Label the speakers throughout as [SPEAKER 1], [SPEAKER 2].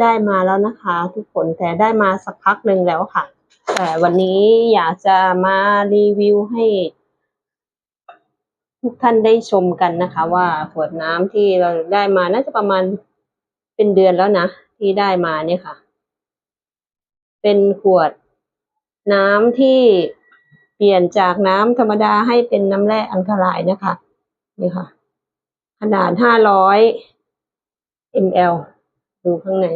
[SPEAKER 1] ได้มาแล้วนะคะ ทุกคนแต่ได้มาสักพักหนึ่งแล้วค่ะ แต่วันนี้อยากจะมารีวิวให้ ทุกท่านได้ชมกันนะคะ ว่าขวดน้ำที่เราได้มาน่าจะประมาณเป็นเดือนแล้วนะ ที่ได้มาเนี่ยค่ะ เป็นขวดน้ำที่เปลี่ยนจากน้ำธรรมดาให้เป็นน้ำแร่อัลคาไลน์นะคะนี่ค่ะ ขนาด500 ml ดูข้างใน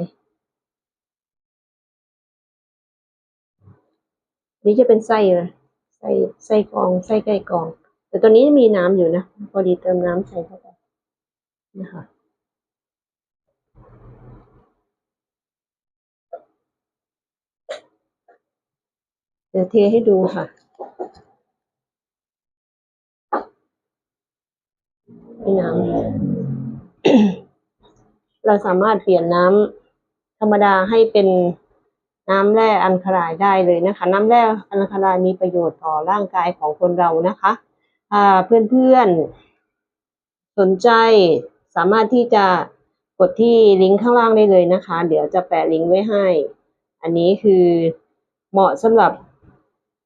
[SPEAKER 1] นี่จะเป็นไส้เลยไส้ไส้กรองไส้ไก่กรอง แต่ตัวนี้มีน้ำอยู่นะ พอดีเติมน้ำใส่เข้าไปนะคะเดี๋ยวเทให้ดูค่ะมีน้ำ เราสามารถเปลี่ยนน้ำธรรมดาให้เป็นน้ำแร่อัลคาไลน์ได้เลยนะคะ น้ำแร่อัลคาไลน์มีประโยชน์ต่อร่างกายของคนเรานะคะอ่าเพื่อนๆสนใจสามารถที่จะกดที่ลิงก์ข้างล่างได้เลยนะคะ เดี๋ยวจะแปะลิงก์ไว้ให้ อันนี้คือเหมาะสำหรับ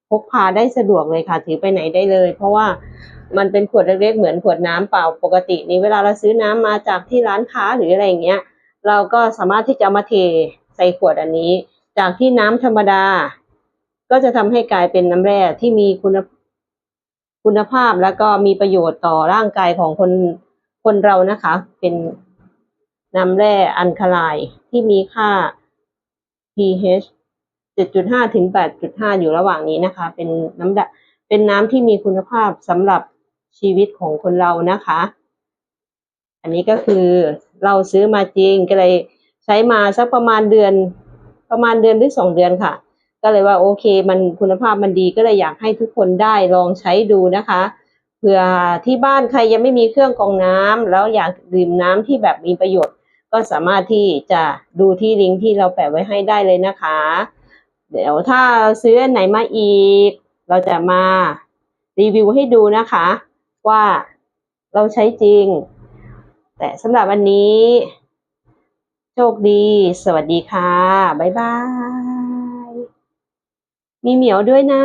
[SPEAKER 1] พกพาได้สะดวกเลยค่ะ ถือไปไหนได้เลย เพราะว่า มันเป็นขวดเล็กๆเหมือนขวดน้ำเปล่าปกตินี้เวลาเราซื้อน้ำมาจากที่ร้านค้าหรืออะไรอย่างเงี้ย เราก็สามารถที่จะมาเทใส่ขวดอันนี้ จากที่น้ำธรรมดา ก็จะทำให้กลายเป็นน้ำแร่ที่มีคุณคุณภาพแล้วก็มีประโยชน์ต่อร่างกายของคนคนเรานะคะ เป็นน้ำแร่อัลคลน์ที่มีค่า pH 7.5 ถึง 8.5 อยู่ระหว่างนี้นะคะ เป็นน้ำเป็นน้ำที่มีคุณภาพสำหรับ ชีวิตของคนเรานะคะ อันนี้ก็คือเราซื้อมาจริงก็เลยใช้มาสักประมาณเดือนประมาณเดือนหรือสองเดือนค่ะ ก็เลยว่าโอเค มันคุณภาพมันดีก็เลยอยากให้ทุกคนได้ลองใช้ดูนะคะเผื่อที่บ้านใครยังไม่มีเครื่องกรองน้ำแล้วอยากดื่มน้ำที่แบบมีประโยชน์ ก็สามารถที่จะดูที่ลิงก์ที่เราแปะไว้ให้ได้เลยนะคะ เดี๋ยวถ้าซื้อไหนมาอีก เราจะมารีวิวให้ดูนะคะ ว่าเราใช้จริง แต่สำหรับวันนี้ โชคดี สวัสดีค่ะ บ๊ายบาย มีเหมียวด้วยนะ